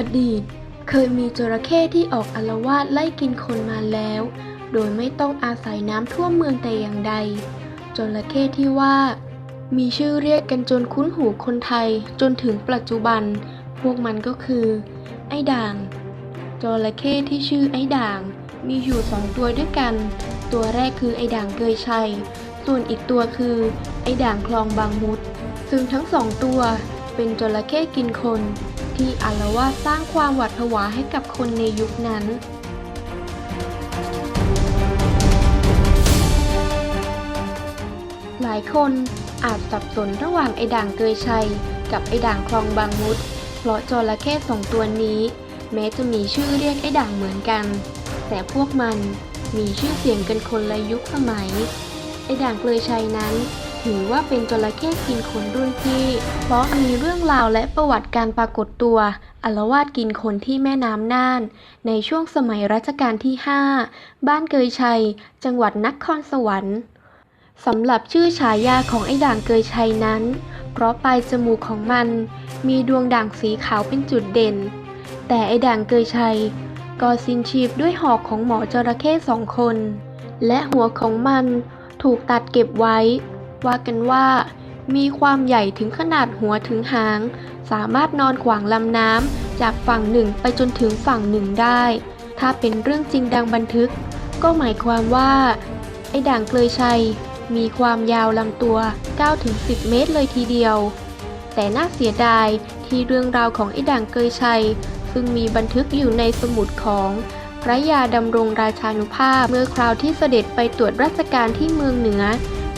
อดีต เคยมีจระเข้ที่ออกอาลวาดไล่กินคนมาแล้ว โดยไม่ต้องอาศัยน้ำท่วมเมืองแต่อย่างใด จระเข้ที่ว่า มีชื่อเรียกกันจนคุ้นหูคนไทยจนถึงปัจจุบัน พวกมันก็คือ ไอ้ด่าง จระเข้ที่ชื่อไอ้ด่าง มีอยู่สองตัวด้วยกัน ตัวแรกคือไอ้ด่างเกยชัย ส่วนอีกตัวคือ ไอ้ด่างคลองบางมุด ซึ่งทั้งสองตัวเป็นจระเข้กินคน ที่อาละวาดสร้างความหวาดผวาให้กับคนในยุคนั้นหลายคนอาจสับสนระหว่างไอด่างเกยชัย กับไอด่างคลองบางมุด เพราะจระเข้สองตัวนี้ แม้จะมีชื่อเรียกไอด่างเหมือนกัน แต่พวกมันมีชื่อเสียงกันคนละยุคสมัย ไอด่างเกยชัยนั้น ถือว่าเป็นจระเข้กินคนรุ่นพี่ เพราะมีเรื่องราวและประวัติการปรากฏตัวอารวาสกินคนที่แม่น้ำน่าน ในช่วงสมัยรัชกาลที่ 5 บ้านเกยชัย จังหวัดนครสวรรค์สำหรับชื่อฉายาของไอ้ด่างเกยชัยนั้น เพราะปลายจมูกของมัน มีดวงด่างสีขาวเป็นจุดเด่น แต่ไอ้ด่างเกยชัยก็สิ้นชีพด้วยหอกของหมอจระเข้สองคน และหัวของมันถูกตัดเก็บไว้ ว่ากันว่า มีความใหญ่ถึงขนาดหัวถึงหาง สามารถนอนขวางลำน้ำจากฝั่งหนึ่งไปจนถึงฝั่งหนึ่งได้ ถ้าเป็นเรื่องจริงดังบันทึก ก็หมายความว่า ไอ้ด่างเกลยชัย มีความยาวลำตัว 9-10 เมตรเลยทีเดียว แต่น่าเสียดายที่เรื่องราวของไอ้ด่างเกยชัย ซึ่งมีบันทึกอยู่ในสมุดของพระยาดำรงราชานุภาพเมื่อคราวที่เสด็จไปตรวจราชการที่เมืองเหนือ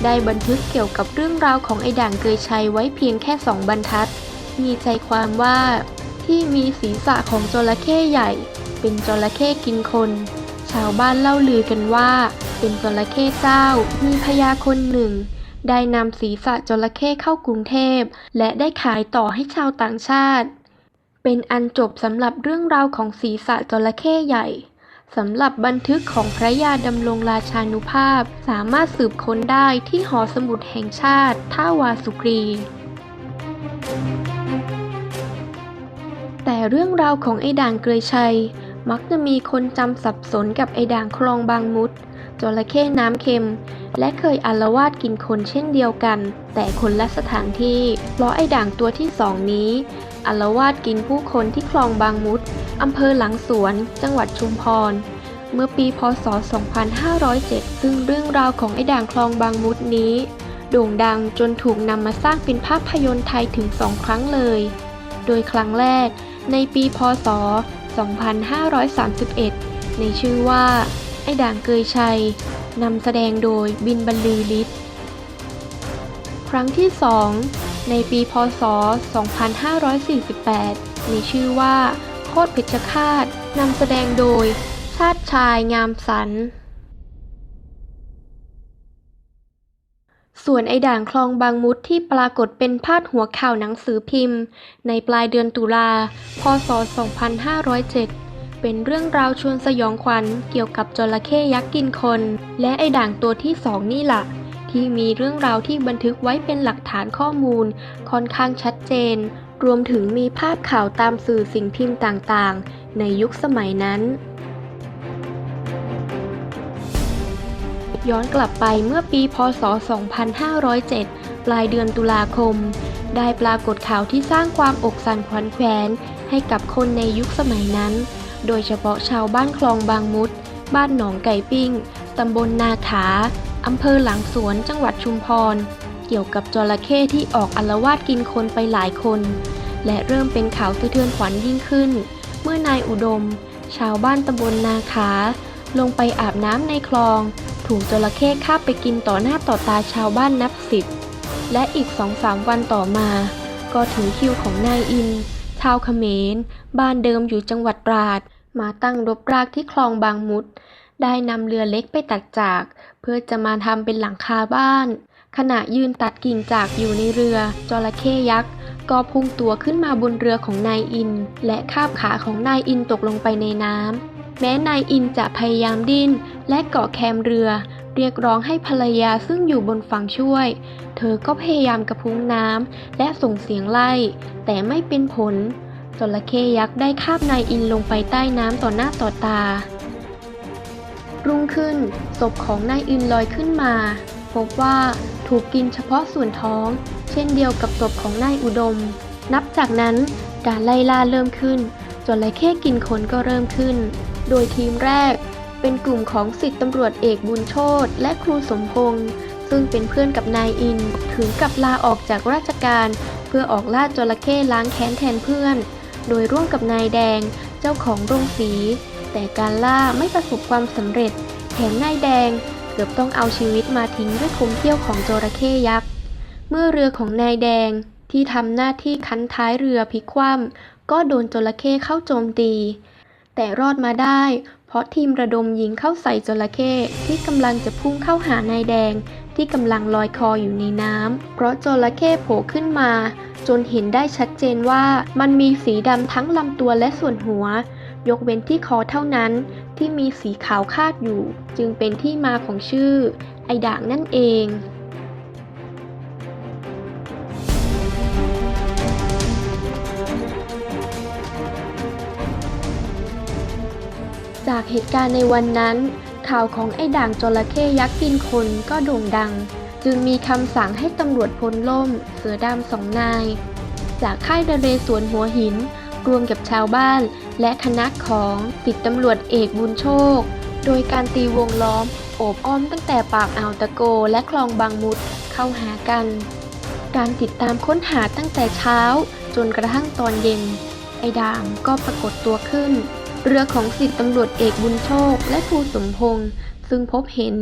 ได้บันทึกเกี่ยวกับเรื่องราวของไอด่างเกยชัยไว้เพียงแค่สองบรรทัด มีใจความว่าที่มีศีรษะของจระเข้ใหญ่ เป็นจระเข้กินคน ชาวบ้านเล่าลือกันว่า เป็นจระเข้เจ้า มีพญาคนหนึ่ง ได้นำศีรษะจระเข้เข้ากรุงเทพ และได้ขายต่อให้ชาวต่างชาติ เป็นอันจบสำหรับเรื่องราวของศีรษะจระเข้ใหญ่ สำหรับบันทึกของพระยาดำรงราชานุภาพ สามารถสืบค้นได้ที่หอสมุดแห่งชาติ ท่าวาสุกรี แต่เรื่องราวของไอ้ด่างเกยชัย มักจะมีคนจำสับสนกับไอ้ด่างคลองบางมุดจระเข้น้ำเค็ม และเคยอาลวาดกินคนเช่นเดียวกัน แต่คนละสถานที่ เพราะไอ้ด่างตัวที่สองนี้ อาลวาดกินผู้คนที่คลองบางมุดอำเภอหลังสวน จังหวัดชุมพร เมื่อปีพศ 2507 ซึ่งเรื่องราวของไอ้ด่างคลองบางมุดนี้ โด่งดังจนถูกนำมาสร้างเป็นภาพยนตร์ไทยถึงสองครั้งเลย โดยครั้งแรกในปีพศ 2531 ในชื่อว่า ไอ้ด่างเกยชัย นำแสดงโดยบินบรรลือฤทธิ์ครั้งที่ 2 ในปีพศ 2548 มีชื่อว่าโคตรเพชฌฆาตนำแสดงโดย ชาติชายงามสัน ส่วนไอด่างคลองบางมุดที่ปรากฏเป็นพาดหัวข่าวหนังสือพิมพ์ ในปลายเดือนตุลา พศ 2507 เป็นเรื่องราวชวนสยองขวัญเกี่ยวกับจระเข้ยักษ์กินคน และไอด่างตัวที่สองนี่แหละ ที่มีเรื่องราวที่บันทึกไว้เป็นหลักฐานข้อมูล ค่อนข้างชัดเจน รวมถึงมีภาพข่าวตามสื่อสิ่งพิมพ์ต่างๆ ในยุคสมัยนั้น ย้อนกลับไปเมื่อปี พศ 2507 ปลายเดือนตุลาคม ได้ปรากฏข่าวที่สร้างความอกสั่นขวัญแขวนให้กับคนในยุคสมัยนั้น โดยเฉพาะชาวบ้านคลองบางมุด บ้านหนองไก่ปิ้ง ตำบลนาขา อำเภอหลังสวนจังหวัดชุมพร เกี่ยวกับจระเข้ที่ออกอลวาดกินคนไปหลายคน และเริ่มเป็นข่าวสะเทือนขวัญยิ่งขึ้น เมื่อนายอุดม ชาวบ้านตำบลนาขา ลงไปอาบน้ำในคลอง ถูกจระเข้คาบไปกินต่อหน้าต่อตาชาวบ้านนับสิบ และอีกสองสามวันต่อมา ก็ถึงคิวของนายอิน ชาวเขมร บ้านเดิมอยู่จังหวัดตราด มาตั้งรบรากที่คลองบางมุด ได้นำเรือเล็กไปตัดจาก เพื่อจะมาทำเป็นหลังคาบ้าน ขณะยืนตัดกิ่งจากอยู่ในเรือ จระเข้ยักษ์ก็พุ่งตัวขึ้นมาบนเรือของนายอิน และคาบขาของนายอินตกลงไปในน้ำแม้นายอินจะพยายามดิ้นและเกาะแคมเรือ เรียกร้องให้ภรรยาซึ่งอยู่บนฝั่งช่วย เธอก็พยายามกระพุ้งน้ำและส่งเสียงไล่ แต่ไม่เป็นผลจระเข้ยักษ์ได้คาบนายอินลงไปใต้น้ำต่อหน้าต่อตา รุ่งขึ้น ศพของนายอินลอยขึ้นมา พบว่าถูกกินเฉพาะส่วนท้อง เช่นเดียวกับศพของนายอุดม นับจากนั้นการไล่ล่าเริ่มขึ้นจระเข้กินคนก็เริ่มขึ้น โดยทีมแรก เป็นกลุ่มของสิทธิตำรวจเอกบุญโชตและครูสมพงษ์ซึ่งเป็นเพื่อนกับนายอิน ถึงกับลาออกจากราชการเพื่อออกล่าจระเข้ล้างแค้นแทนเพื่อน โดยร่วมกับนายแดง เจ้าของโรงสี แต่การล่าไม่ประสบความสำเร็จ แถมนายแดง เกือบต้องเอาชีวิตมาทิ้งด้วยคมเขี้ยวของจระเข้ยักษ์ เมื่อเรือของนายแดงที่ทำหน้าที่คันท้ายเรือพลิกคว่ำก็โดนจระเข้เข้าโจมตี แต่รอดมาได้ เพราะทีมระดมยิงเข้าใส่จระเข้ที่กำลังจะพุ่งเข้าหานายแดงที่กำลังลอยคออยู่ในน้ำ เพราะจระเข้โผล่ขึ้นมา จนเห็นได้ชัดเจนว่ามันมีสีดำทั้งลำตัวและส่วนหัว ยกเว้นที่คอเท่านั้นที่มีสีขาวคาดอยู่ จึงเป็นที่มาของชื่อ ไอด่างนั่นเองจากเหตุการณ์ในวันนั้น ข่าวของไอ้ด่างจระเข้ยักษ์กินคนก็โด่งดัง จึงมีคำสั่งให้ตำรวจพลล่ม เสือดำสองนาย จากค่ายนเรศวรหัวหิน รวมกับชาวบ้าน และคณะของติดตำรวจเอกบุญโชค โดยการตีวงล้อมโอบอ้อมตั้งแต่ปากอ่าวตะโกและคลองบางมุดเข้าหากัน การติดตามค้นหาตั้งแต่เช้า จนกระทั่งตอนเย็น ไอ้ดางก็ปรากฏตัวขึ้น เรือของสิทธิตำรวจเอกบุญโชคและครูสมพงษ์ซึ่งพบเห็น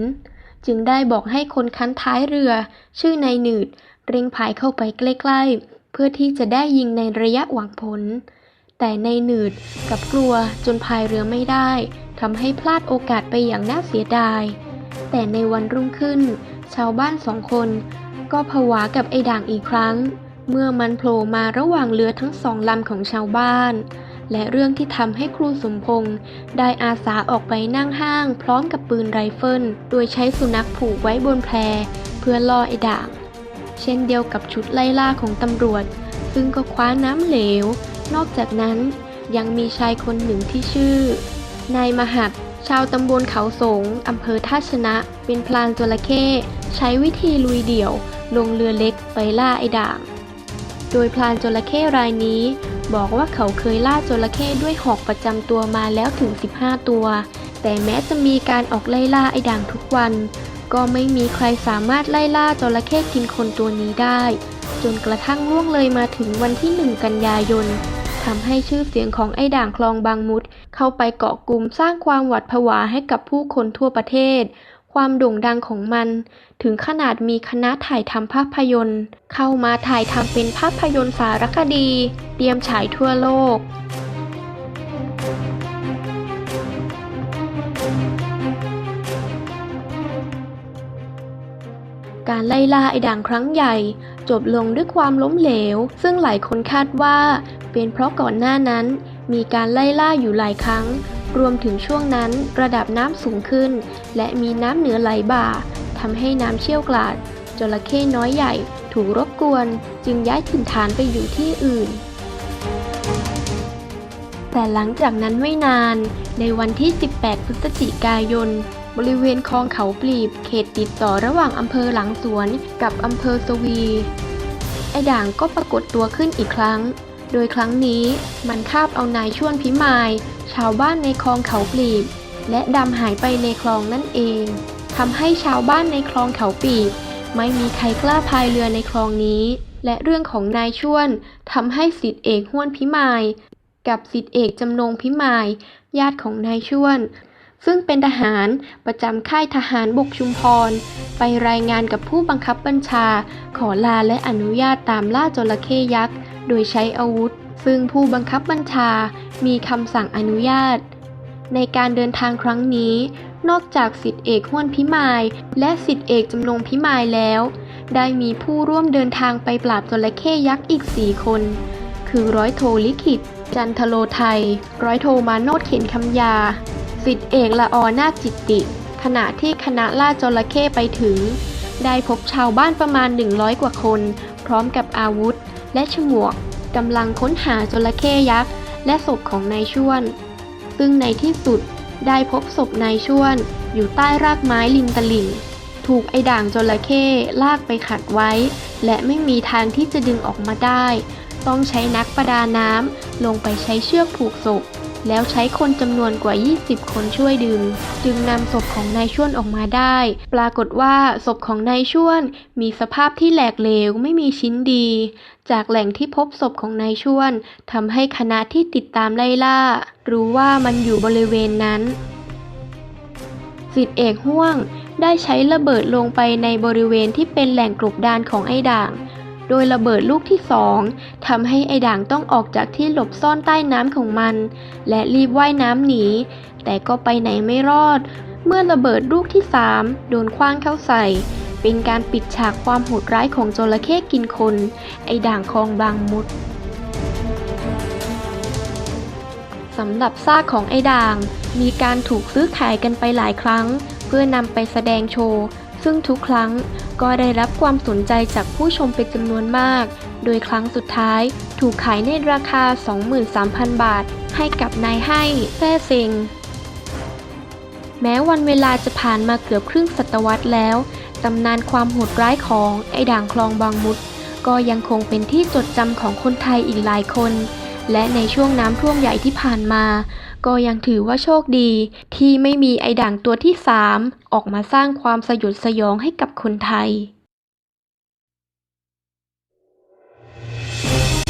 จึงได้บอกให้คนคันท้ายเรือ ชื่อนายหนืดเร่งพายเข้าไปใกล้ ๆ เพื่อที่จะได้ยิงในระยะหวังผล แต่ในหนืดกับกลัวจนพายเรือไม่ได้ทำให้พลาดโอกาสไปอย่างน่าเสียดาย แต่ในวันรุ่งขึ้น ชาวบ้านสองคน ก็ผวากับไอ้ด่างอีกครั้ง เมื่อมันโผล่มาระหว่างเรือทั้งสองลำของชาวบ้าน และเรื่องที่ทำให้ครูสมพงษ์ได้อาสาออกไปนั่งห้าง พร้อมกับปืนไรเฟิล โดยใช้สุนัขผูกไว้บนแพเพื่อล่อไอ้ด่าง เช่นเดียวกับชุดไล่ล่าของตำรวจ ซึ่งก็คว้าน้ำเหลว นอกจากนั้นยังมีชายคนหนึ่งที่ชื่อ นายมหัดชาวตำบลเขาสงอำเภอท่าชนะ เป็นพลานจระเข้ใช้วิธีลุยเดี่ยว ลงเรือเล็กไปล่าไอ้ด่าง โดยพลานจระเข้รายนี้ บอกว่าเขาเคยล่าจระเข้ด้วยหอกประจำตัวมาแล้วถึง 15 ตัว แต่แม้จะมีการออกไล่ล่าไอ้ด่างทุกวัน ก็ไม่มีใครสามารถไล่ล่าจระเข้กินคนตัวนี้ได้ จนกระทั่งล่วงเลยมาถึงวันที่ 1 กันยายนำให้ชื่อเสียงของไอ้ด่างคลองบางมุดเข้าไปเกาะกลุ่มสร้างความหวาดผวาให้กับผู้คนทั่วประเทศ ความโด่งดังของมัน ถึงขนาดมีคณะถ่ายทำภาพยนตร์ เข้ามาถ่ายทำเป็นภาพยนตร์สารคดี เตรียมฉายทั่วโลกการไล่ล่าไอ้ด่างครั้งใหญ่ จบลงด้วยความล้มเหลว ซึ่งหลายคนคาดว่า เป็นเพราะก่อนหน้านั้น มีการไล่ล่าอยู่หลายครั้ง รวมถึงช่วงนั้นระดับน้ำสูงขึ้น และมีน้ำเหนือไหลบ่าทำให้น้ำเชี่ยวกราดจระเข้น้อยใหญ่ถูกรบกวน จึงย้ายถิ่นฐานไปอยู่ที่อื่น แต่หลังจากนั้นไม่นาน ในวันที่ 18 พฤศจิกายน บริเวณคลองเขาปลีบ เขตติดต่อระหว่างอำเภอหลังสวนกับอำเภอสวี ไอด่างก็ปรากฏตัวขึ้นอีกครั้ง โดยครั้งนี้มันคาบเอานายชวนพิมายชาวบ้านในคลองเขาปลีบ และดำหายไปในคลองนั่นเองทำให้ชาวบ้านในคลองเขาปลีบ ไม่มีใครกล้าพายเรือในคลองนี้ และเรื่องของนายชวนทำให้สิทธิเอกห้วนพิมาย กับสิทธิเอกจำนงพิมาย ญาติของนายชวน ซึ่งเป็นทหารประจำค่ายทหารบกชุมพร ไปรายงานกับผู้บังคับบัญชา ขอลาและอนุญาตตามล่าจระเข้ยักษ์ โดยใช้อาวุธ ซึ่งผู้บังคับบัญชามีคำสั่งอนุญาต ในการเดินทางครั้งนี้ นอกจากสิทธิเอกห้วนพิมายและสิทธิเอกจำนงพิมายแล้ว ได้มีผู้ร่วมเดินทางไปปราบจระเข้ยักษ์อีกสี่คน คือร้อยโทลิขิต จันทโลไทย ร้อยโทมาโนดเข็นคำยา สิทธิเอกละออนาจิตติ ขณะที่คณะล่าจระเข้ไปถึงได้พบชาวบ้านประมาณ 100 กว่าคน พร้อมกับอาวุธ และฉมวกกำลังค้นหาจระเข้ยักษ์และศพของนายชวน ซึ่งในที่สุดได้พบศพนายชวน อยู่ใต้รากไม้ริมตลิ่ง ถูกไอด่างจระเข้ลากไปขัดไว้ และไม่มีทางที่จะดึงออกมาได้ ต้องใช้นักประดาน้ำลงไปใช้เชือกผูกศพ แล้วใช้คนจำนวนกว่า 20 คนช่วยดึง จึงนำศพของนายช่วนออกมาได้ ปรากฏว่าศพของนายช่วนมีสภาพที่แหลกเหลวไม่มีชิ้นดี จากแหล่งที่พบศพของนายชวนทำให้คณะที่ติดตามไล่ล่า รู้ว่ามันอยู่บริเวณนั้นสิทธิเอกห่วงได้ใช้ระเบิดลงไปในบริเวณที่เป็นแหล่งกลบดานของไอ้ด่าง โดยระเบิดลูกที่สองทำให้ไอ้ด่างต้องออกจากที่หลบซ่อนใต้น้ำของมัน และรีบว่ายน้ำหนี แต่ก็ไปไหนไม่รอด เมื่อระเบิดลูกที่สามโดนคว้างเข้าใส่ เป็นการปิดฉากความโหดร้ายของจระเข้กินคน ไอด่างคลองบางมุดสำหรับซากของไอด่าง มีการถูกซื้อขายกันไปหลายครั้ง เพื่อนำไปแสดงโชว์ ซึ่งทุกครั้งก็ได้รับความสนใจจากผู้ชมเป็นจำนวนมาก โดยครั้งสุดท้ายถูกขายในราคา 23,000 บาท ให้กับนายให้แซ่เซิงแม้วันเวลาจะผ่านมาเกือบครึ่งศตวรรษแล้ว ตำนานความโหดร้ายของไอ้ด่างคลองบางมุด ก็ยังคงเป็นที่จดจำของคนไทยอีกหลายคน และในช่วงน้ำท่วมใหญ่ที่ผ่านมา ก็ยังถือว่าโชคดี ที่ไม่มีไอ้ด่างตัวที่สามออกมาสร้างความสยดสยองให้กับคนไทย